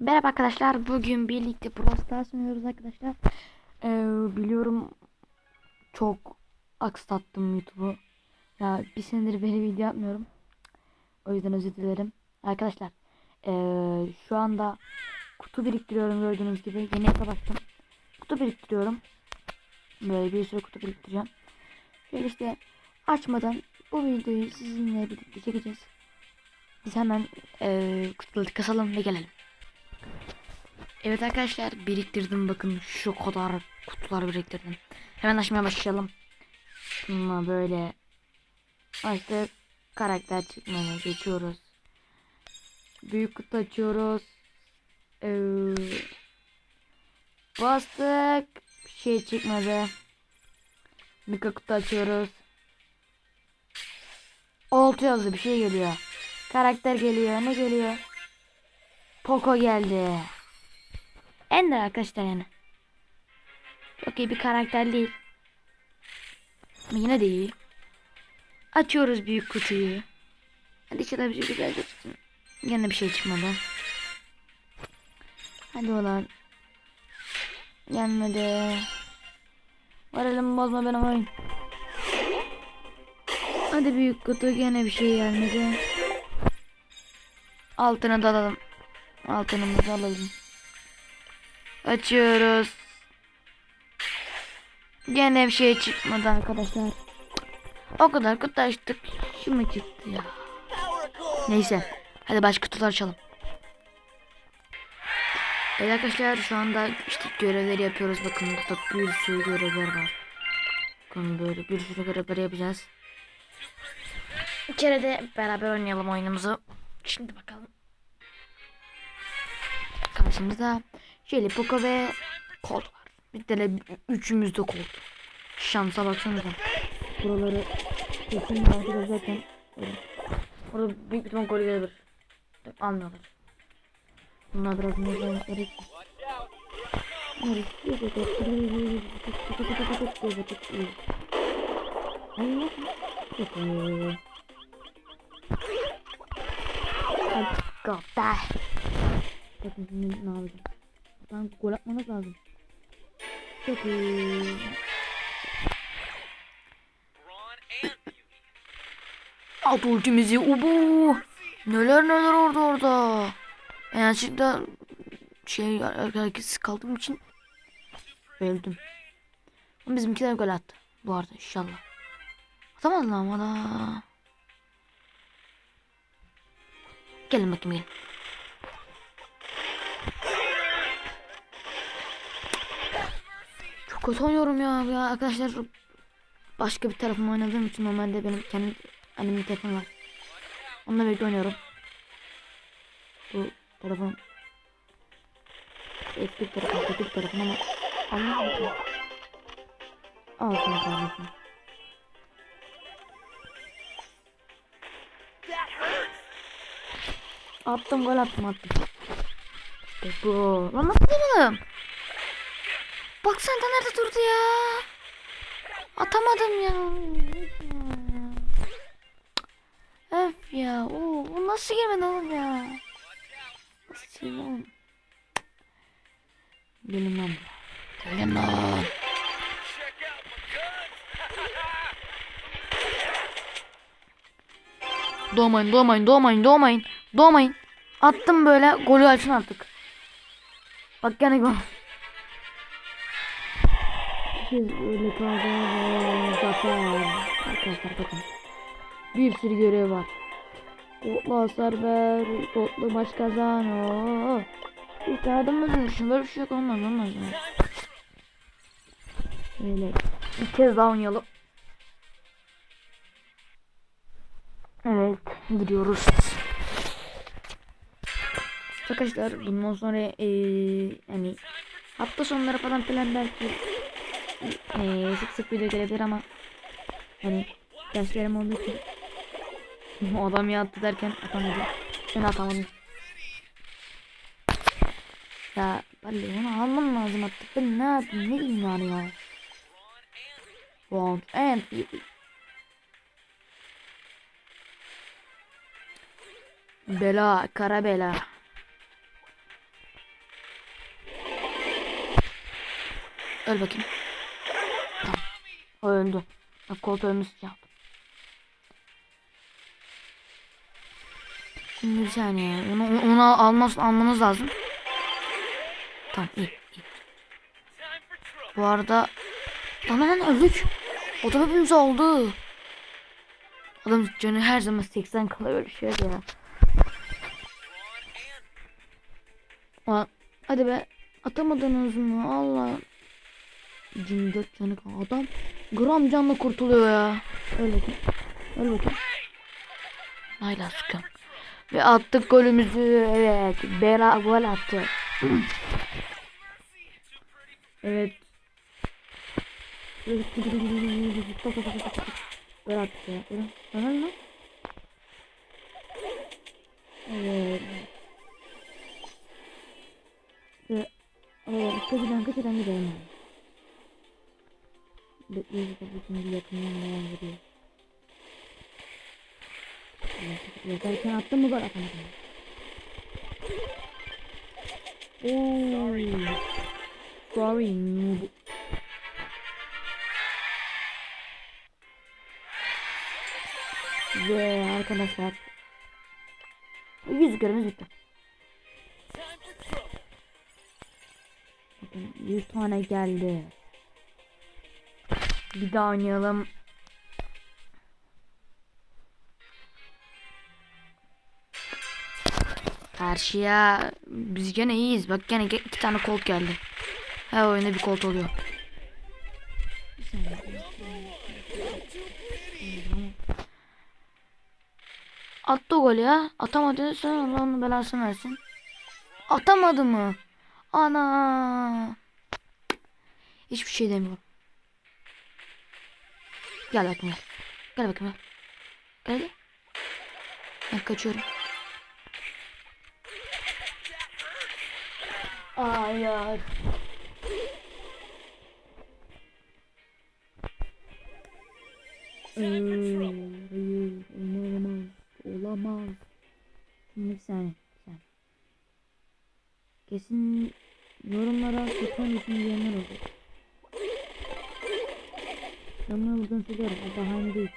Merhaba arkadaşlar. Bugün birlikte Brawl Stars oynuyoruz arkadaşlar. Ee, biliyorum çok aksattım YouTube'u. Ya bir senedir beri video yapmıyorum. O yüzden özür dilerim. Arkadaşlar ee, şu anda kutu biriktiriyorum gördüğünüz gibi. Yeni açtım. Kutu biriktiriyorum. Böyle bir sürü kutu biriktireceğim. Şöyle işte açmadan bu videoyu sizinle birlikte çekeceğiz. Biz hemen ee, kutuları kasalım ve gelelim. Evet arkadaşlar biriktirdim bakın şu kadar kutular biriktirdim. Hemen açmaya başlayalım. Bununla böyle açtık. Karakter çıkmaya geçiyoruz. Büyük kutu açıyoruz. Ee, bastık. Şey çıkmadı. Mika kutu açıyoruz. Oltu yazdı bir şey geliyor. Karakter geliyor. Ne geliyor? Poco geldi. Ender arkadaşlar yani. Çok iyi bir karakter değil. Ama yine de iyi. Açıyoruz büyük kutuyu. Hadi içeride bir şey güzel çıksın. Yine bir şey çıkmadı. Hadi ulan. Gelmedi. Varalım bozma benim oyun. Hadi büyük kutu gene bir şey gelmedi. Altına da alalım. Altınımızı alalım. Açıyoruz. Gene bir şey çıkmadı arkadaşlar. O kadar kutu açtık. Şu mu çıktı ya? Neyse. Hadi başka kutular açalım. Evet arkadaşlar şu anda işte görevleri yapıyoruz. Bakın burada bir sürü görevler var. Bakın böyle bir sürü görevler yapacağız. Bir kere de beraber oynayalım oyunumuzu. Şimdi bakalım. Karşımızda Poco ve Colt var. Bir tane üçümüz de Colt. Şansa baksanıza. Buraları kesin arkada zaten öyle. Orada büyük bir gol gelebilir. Almıyorlar. Bunlar biraz mezun gerek. Hadi go die. Bakın şimdi ne yapacağım. Ben gol atmamız lazım. Çok iyi. At ultimizi ubu. Neler neler orada orada. Ben gerçekten şey hareketsiz kaldığım için öldüm. Ama bizimkiler gol attı. Bu arada inşallah. Atamadılar ama da. Gelin bakayım gelin. Çok ya. ya arkadaşlar başka bir tarafım oynadığım için normalde benim kendi annemin telefonu var. Onunla birlikte oynuyorum. Bu telefon eski bir telefon, kötü bir telefon ama Allah'ım. Al sana kardeşim. Attım gol attım attım. İşte bu. Lan nasıl vurmadım? Bak sen de nerede durdu ya? Atamadım ya. Öf ya. Oo, bu nasıl girmedi oğlum ya? Nasıl girmedi oğlum? Gelin lan. Doğmayın, doğmayın, doğmayın, doğmayın, doğmayın. Attım böyle, golü açın artık. Bak gene gol. Siz öyle kaldınız zaten. Arkadaşlar bakın. Bir sürü görev var. Kodlu hasar ver. Kodlu maç kazan. Oo. İlk yardımımızın dışında böyle bir şey yok olmaz olmaz. Böyle bir kez daha oynayalım. Evet gidiyoruz. Arkadaşlar bundan sonra eee hani hafta sonları falan filan belki e, sık sık video gelebilir ama hani derslerim olduğu için adam yattı derken atamadım. Ben atamadım. Ya belli onu almam lazım artık. Ben ne yapayım? Ne diyeyim ya? Round and Bela, kara bela. Öl bakayım. Öldü. Ölmüş ya. Şimdi bir saniye. Onu, onu almaz, almanız lazım. Tamam iyi. iyi. Bu arada lan öldük. O da hepimiz oldu. Adam canı her zaman 80 kalıyor şey ya. Aa, hadi be. Atamadınız mı? Allah. 24 canı. Adam gram canla kurtuluyor ya. Öl bakayım. Öl bakayım. Hayla sıkın. Ve attık golümüzü. Evet. Bera gol attı. evet. Gol attı. Öyle mi? Evet. Ve evet, kaçıdan kaçıdan gidelim. Bekleyici tabii şimdi yakından devam ediyor. Yakarken attın mı gol atamadım. Ooo. Sorry noob. Ve arkadaşlar. Yüz görevimiz bitti. Bakın 100 tane geldi. Bir daha oynayalım. Karşı ya biz gene iyiyiz. Bak gene ge- iki tane kolt geldi. Her oyunda bir kolt oluyor. Attı gol ya. Atamadı. Sen Allah'ın belasını versin. Atamadı mı? Ana. Hiçbir şey demiyorum. Gel bakayım gel. Gel bakayım gel. Gel. Ben kaçıyorum. Hayır. Hayır, hayır, olamaz, olamaz. Şimdi bir saniye, bir saniye. Kesin yorumlara sakın için diyenler olur. Yorumlara buradan söylüyorum, o bahane değil.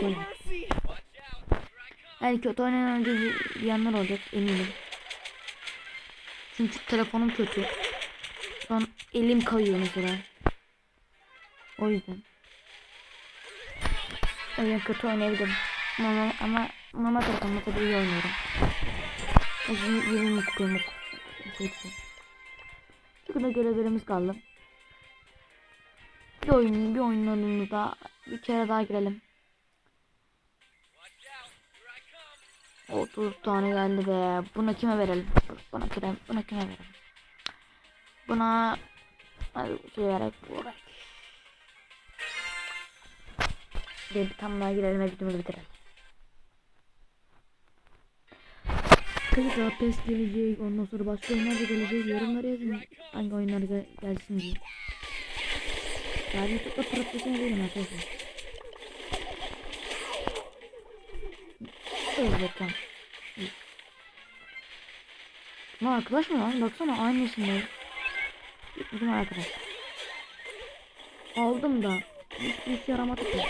Gol. Yani kötü oynayan diyenler olacak eminim. Çünkü telefonum kötü. Şu an elim kayıyor mesela. O yüzden. Öyle kötü oynayabilirim. Ama ama ama telefonla kadar iyi oynuyorum. Uzun yılın kukumu. Şu kadar görevlerimiz kaldı. Bir oyun, bir oyunlarımızda bir kere daha girelim. 30 tane geldi be. Buna kime verelim? Buna kime, buna kime verelim? Buna hadi şey vererek uğraş. Bir tane daha girelim ve videomuzu bitirelim. Daha PES gelecek, ondan sonra başka oyunlar da gelecek. Yorumlara yazın hangi oyunlar gel gelsin diye. Yani YouTube'da profesyonel değilim arkadaşlar. Evet bakalım. Lan arkadaş mı lan? Baksana aynı isimler. Bizim arkadaş. Aldım da. Hiçbir işe yaramadı ki.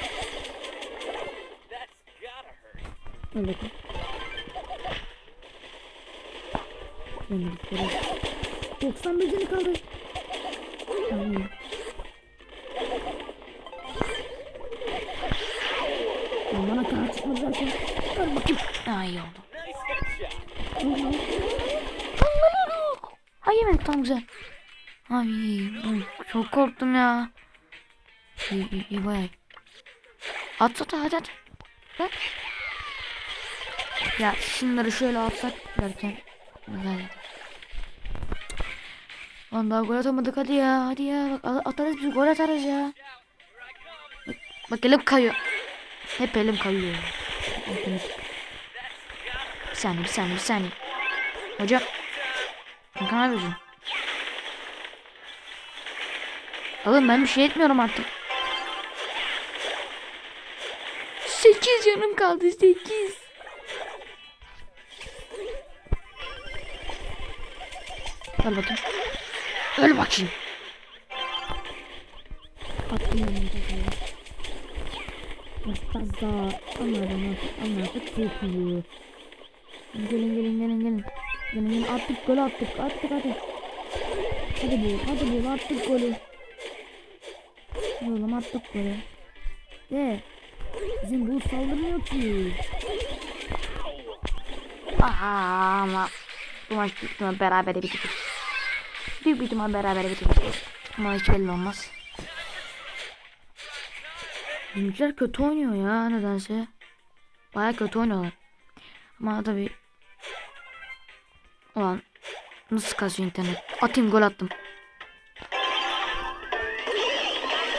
Öyle ki. Ben de. 91 canı kaldı. Tamam. Lan bana kar çıkmadı zaten. Dur bakayım. Aa iyi oldu. Hayır evet tam güzel. Ay, çok korktum ya. İyi iyi, iyi bayağı. At at hadi at. At. Ya şunları şöyle atsak derken. Güzel. Lan daha gol atamadık hadi ya hadi ya bak atarız biz gol atarız ya. Bak, bak elim kayıyor. Hep elim kayıyor. Bir saniye bir saniye bir saniye. Hocam. Kanka ne yapıyorsun? Oğlum ben bir şey etmiyorum artık. 8 canım kaldı 8. Gel bakayım. Öl bakayım. Attım ben kafayı. Mustafa anladım anladım çok iyi. Gelin gelin gelin gelin. Gelin gelin attık gol attık attık hadi. Hadi bu hadi bu attık golü. Hadi oğlum attık golü. De bizim bu saldırmıyor ki. Aha ama bu maç büyük ihtimal berabere bitecek. Büyük bir ihtimal berabere bitecek. Ama hiç belli olmaz. Bizimkiler kötü oynuyor ya nedense. Baya kötü oynuyorlar. Ama tabi Ulan nasıl kasıyor internet? Atayım gol attım.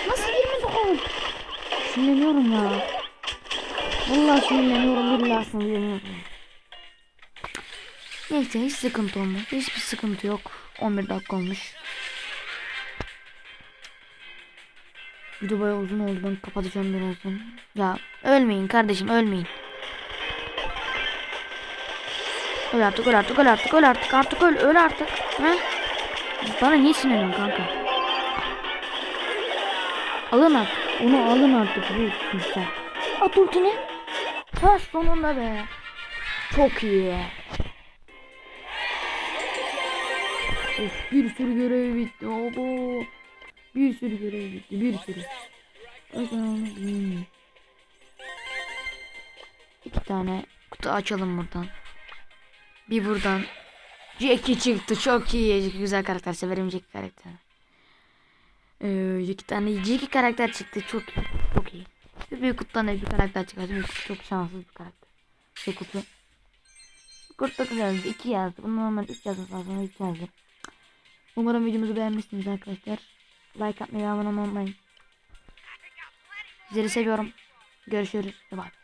Nasıl girmedi gol? Sinirleniyorum ya. Vallahi sinirleniyorum billahi sinirleniyorum. Neyse hiç sıkıntı olmaz. Hiçbir sıkıntı yok. 11 dakika olmuş. Video bayağı uzun oldu. Ben kapatacağım birazdan. Ya ölmeyin kardeşim ölmeyin. Öl artık öl artık öl artık öl artık artık öl öl artık. He? Bana niye sinirleniyorsun kanka? Alın artık. Onu alın artık bu kimse. At ultini. Ha sonunda be. Çok iyi. Of bir sürü görev bitti. Obo. Bir sürü görev bitti. Bir sürü. O hmm. İki tane kutu açalım buradan. Bir buradan. Jackie çıktı. Çok iyi. Jackie güzel karakter. Severim Jackie karakteri. Ee, iki tane Jackie karakter çıktı. Çok iyi. Çok iyi. Bir büyük kutudan da bir karakter çıkardı. Büyük kutu çok şanssız bir karakter. Şey kutu. Kurt 9 yazdı. 2 yazdı. Bunun normal 3 yazması lazım. 2 yazdı. Umarım videomuzu beğenmişsiniz arkadaşlar. Like atmayı ve abone olmayı unutmayın. Sizleri seviyorum. Görüşürüz. Bye.